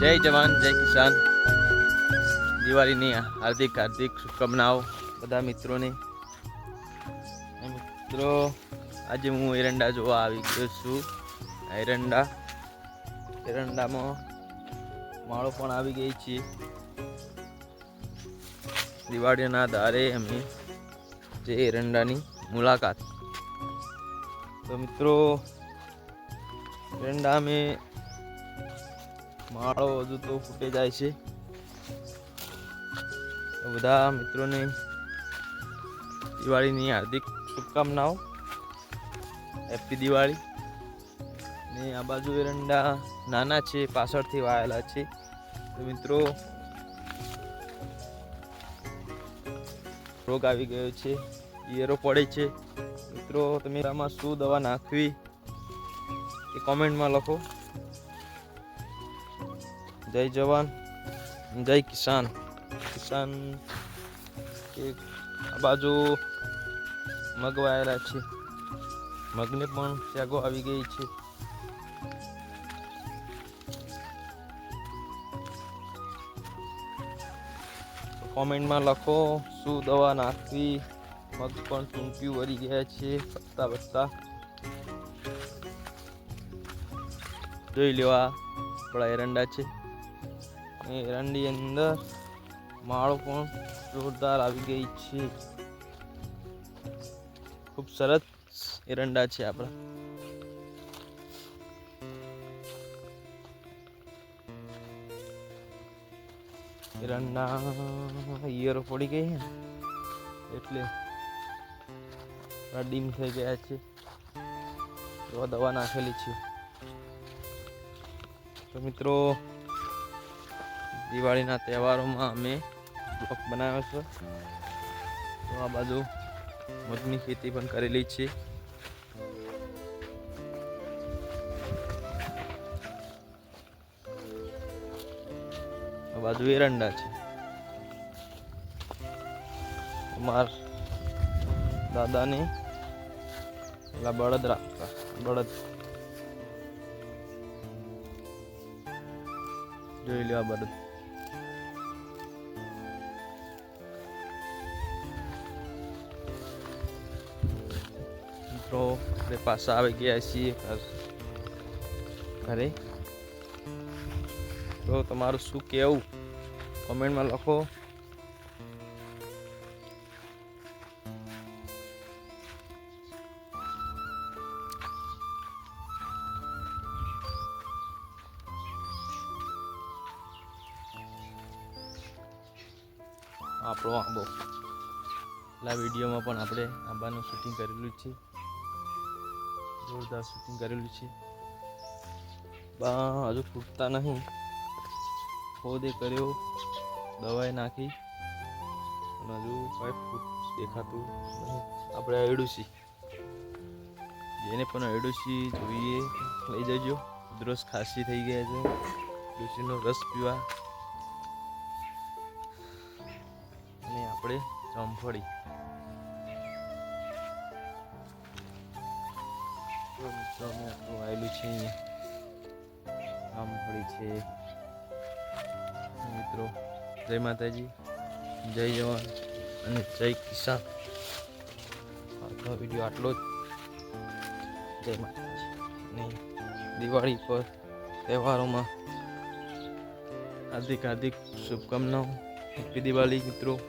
જય જવાન, જય કિસાન. દિવાળીની હાર્દિક હાર્દિક શુભકામનાઓ બધા મિત્રોને. મિત્રો, આજે હું એરંડા જોવા આવી ગયો છું. એરંડા, એરંડામાં માળો પણ આવી ગઈ છે. દિવાળીના દારે અમે જે એરંડાની મુલાકાત. તો મિત્રો, એરંડા અમે માળો હજુ તો ફૂટે જાય છે. બધા મિત્રોને દિવાળીની હાર્દિક શુભકામનાઓ. હેપી દિવાળી ને આ બાજુ એરંડા નાના છે, પાછળથી વાયેલા છે. તો મિત્રો, રોગ આવી ગયો છે, ઈયરો પડે છે. મિત્રો, તમે આમાં શું દવા નાખવી એ કોમેન્ટમાં લખો. જય જવાન, જય કિસાન. કિસાન કે આ બાજુ મગ વાયેલા છે. મગને પણ શાગો આવી ગઈ છે. કોમેન્ટમાં લખો, શું દવા નાખવી? મગ પણ ટૂંક્યું વળી ગયા છે પત્તા પત્તા જોઈ લેવા આપણા એરંડા છે. એરંડી અંદર માળો પણ જોરદાર આવી ગઈ છે. ખૂબ સરસ એરંડા છે આપણા. એરંડા ઈયરો પડી ગઈ છે એટલે ડીમ થઈ ગયા છે. એવા દવા નાખેલી છે. તો મિત્રો દિવાળીના તહેવારોમાં અમે બ્લોક બનાવ્યો છે. તો આ બાજુ મગની ખેતી પણ કરેલી છે. આ બાજુ એરંડા છે. અમાર દાદાને પેલા બળદ રાખતા, બળદ. જોઈ લેવા બળદ. મિત્રો આપણે પાછા આવી ગયા છીએ ઘર- ઘરે તો તમારું શું કહેવું કોમેન્ટમાં લખો આપણો આંબો પેલા વિડીયોમાં પણ આપણે આંબાનું શૂટિંગ કરેલું છે જોરદાર શૂટિંગ કરેલું છે. બા, હજુ ફૂટતા નહીં. ખોદે કર્યો, દવાઈ નાખી. પણ હજુ કાંઈ ફૂટ દેખાતું આપણે અડુસી જેને પણ અડુસી જોઈએ, લઈ જજો. ઉધરસ ખાંસી થઈ ગયા છે. ડુસીનો રસ પીવા. અને આપણે જામફળી તો મિત્રો અમે આપણું આવેલું છે અહીંયા. જામફળી છે. મિત્રો, જય માતાજી. જય જવાન અને જય કિસાન. આજનો વીડિયો આટલો જ. જય માતાજી. દિવાળી પર તહેવારોમાં હાર્દિક હાર્દિક શુભકામનાઓ. હેપી દિવાળી મિત્રો.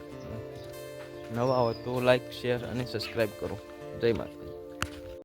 નવા હોય તો લાઈક શેર અને સબસ્ક્રાઈબ કરો. જય માતાજી.